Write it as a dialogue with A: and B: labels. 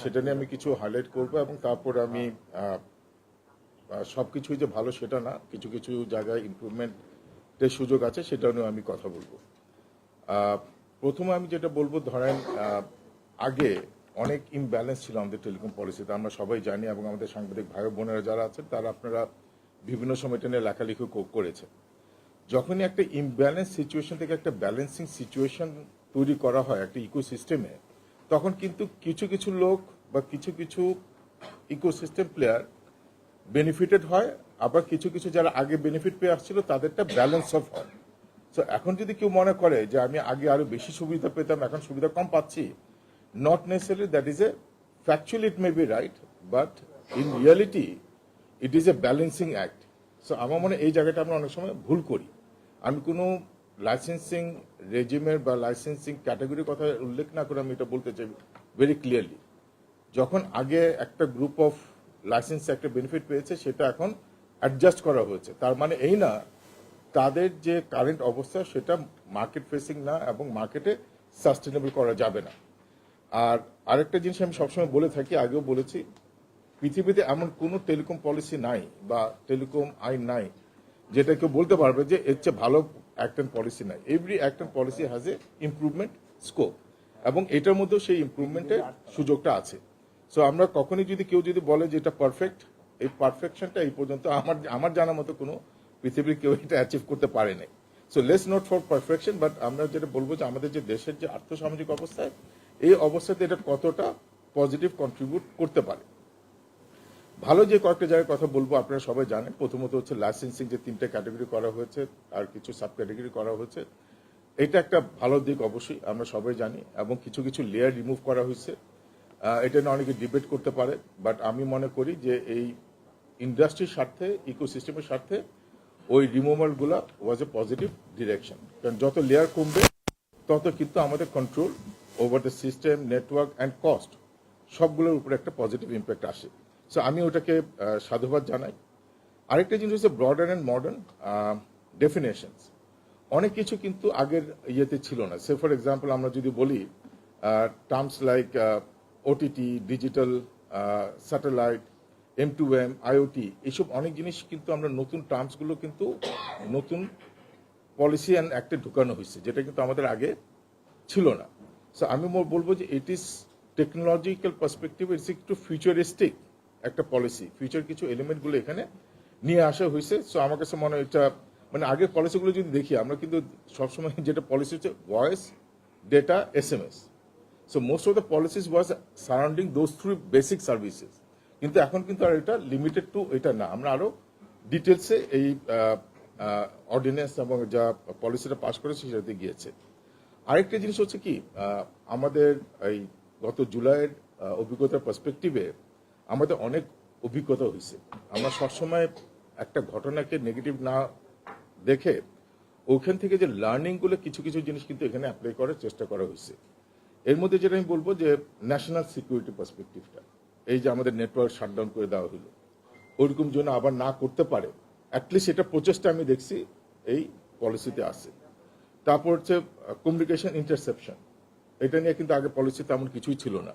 A: সেটা নিয়ে আমি কিছু হাইলাইট করব এবং তারপর আমি সব কিছুই যে ভালো সেটা না, কিছু কিছু জায়গায় ইমপ্রুভমেন্টের সুযোগ আছে, সেটা নিয়ে আমি কথা বলব। প্রথমে আমি যেটা বলব, ধরেন আগে অনেক ইমব্যালেন্স ছিল আমাদের টেলিকম পলিসিতে আমরা সবাই জানি এবং আমাদের সাংবাদিক ভাই বোনেরা যারা আছেন, তারা আপনারা বিভিন্ন সময় এটা নিয়ে লেখালেখি করেছে যখনই একটা ইমব্যালেন্স সিচুয়েশন থেকে একটা ব্যালেন্সিং সিচুয়েশন তৈরি করা হয়, একটা ইকোসিস্টেমে তখন কিন্তু কিছু কিছু লোক বা কিছু কিছু ইকোসিস্টেম প্লেয়ার বেনিফিটেড হয়, আবার কিছু কিছু যারা আগে বেনিফিট পেয়ে আসছিল তাদেরটা ব্যালেন্স অফ হয়। সো এখন যদি কেউ মনে করে যে আমি আগে আরও বেশি সুবিধা পেতাম, এখন সুবিধা কম পাচ্ছি not necessary that is a factually it may be right but in reality it is a balancing act so আমার মনে এই জায়গাটা আমরা অনেক সময় ভুল করি। আমি কোনো লাইসেন্সিং রেজিমের বা লাইসেন্সিং ক্যাটাগরির কথা উল্লেখ না করে আমি এটা বলতে চাই ভেরি ক্লিয়ারলি যখন আগে একটা গ্রুপ অফ লাইসেন্স একটা বেনিফিট পেয়েছে, সেটা এখন অ্যাডজাস্ট করা হয়েছে। তার মানে এই না, তাদের যে কারেন্ট অবস্থা, সেটা মার্কেট ফেসিং না এবং মার্কেটে সাস্টেনেবল করা যাবে না। আর আরেকটা জিনিস আমি সবসময় বলে থাকি, আগেও বলেছি, পৃথিবীতে এমন কোনো টেলিকম পলিসি নাই বা টেলিকম আইন নাই, যেটা কেউ বলতে পারবে যে এর চেয়ে ভালো অ্যাক্ট অ্যান্ড পলিসি নাই। Every act and policy has a improvement scope এবং এটার মধ্যেও সেই ইমপ্রুভমেন্টের সুযোগটা আছে। সো আমরা কখনই যদি কেউ যদি বলে যে এটা পারফেক্ট এই পারফেকশনটা এই পর্যন্ত আমার আমার জানা মতো কোনো পৃথিবীর কেউ এটা অ্যাচিভ করতে পারে নাই। So less not for perfection but আমরা যেটা বলব যে আমাদের যে দেশের যে আর্থসামাজিক অবস্থায় এই অবস্থাতে এটা কতটা পজিটিভ কন্ট্রিবিউট করতে পারে। ভালো যে কয়েকটা জায়গায় কথা বলব, আপনারা সবাই জানেন, প্রথমত হচ্ছে লাইসেন্সিং যে তিনটে ক্যাটাগরি করা হয়েছে, আর কিছু সাব ক্যাটাগরি করা হয়েছে, এটা একটা ভালো দিক অবশ্যই, আমরা সবাই জানি, এবং কিছু কিছু লেয়ার রিমুভ করা হয়েছে। এটা নিয়ে অনেকে ডিবেট করতে পারে বাট আমি মনে করি যে এই ইন্ডাস্ট্রির স্বার্থে ইকোসিস্টেমের স্বার্থে, ওই রিমুভালগুলো ওয়াজ এ পজিটিভ ডিরেকশন কারণ যত লেয়ার কমবে, তত কিন্তু আমাদের control over the system network and cost সবগুলোর উপরে একটা পজিটিভ ইম্প্যাক্ট আসে। সো আমি ওটাকে সাধুবাদ জানাই। আরেকটা জিনিস হচ্ছে ব্রডার অ্যান্ড মডার্ন ডেফিনেশনস অনেক কিছু কিন্তু আগের ইয়েতে ছিল না। সে ফর এক্সাম্পল আমরা যদি বলি terms like OTT digital satellite M to M IoT এইসব অনেক জিনিস কিন্তু আমরা নতুন টার্মসগুলো কিন্তু নতুন পলিসি অ্যান্ড অ্যাক্টে ঢুকানো হয়েছে, যেটা কিন্তু আমাদের আগে ছিল না। সো আমি বলব যে it is technological perspective it's একটু ফিউচারিস্টিক একটা পলিসি ফিউচার কিছু এলিমেন্টগুলো এখানে নিয়ে আসা হয়েছে। সো আমার কাছে মনে হয় এটা মানে আগের পলিসিগুলো যদি দেখি, আমরা কিন্তু সবসময় যেটা পলিসি হচ্ছে voice data S M S so most of the policies was surrounding those through basic services কিন্তু এখন কিন্তু আর এটা লিমিটেড টু এটা না। আমরা আরও ডিটেলসে এই অর্ডিন্যান্স এবং যা পলিসিটা পাস করেছে সেটাতে গিয়েছে। আরেকটা জিনিস হচ্ছে কি আমাদের এই গত জুলাইয়ের অভিজ্ঞতার পার্সপেক্টিভে আমাদের অনেক অভিজ্ঞতা হয়েছে। আমরা সবসময় একটা ঘটনাকে নেগেটিভ না দেখে ওখান থেকে যে লার্নিংগুলো কিছু কিছু জিনিস কিন্তু এখানে অ্যাপ্লাই করার চেষ্টা করা হয়েছে। এর মধ্যে যেটা আমি বলব যে ন্যাশনাল সিকিউরিটি পার্সপেক্টিভটা এই যে আমাদের নেটওয়ার্ক শাটডাউন করে দেওয়া হলো ওইরকম জন্য আবার না করতে পারে অ্যাটলিস্ট এটা প্রচেষ্টা আমি দেখছি এই পলিসিতে আছে। তারপর হচ্ছে কমিউনিকেশন ইন্টারসেপশন এটা নিয়ে কিন্তু আগে পলিসি তেমন কিছুই ছিল না।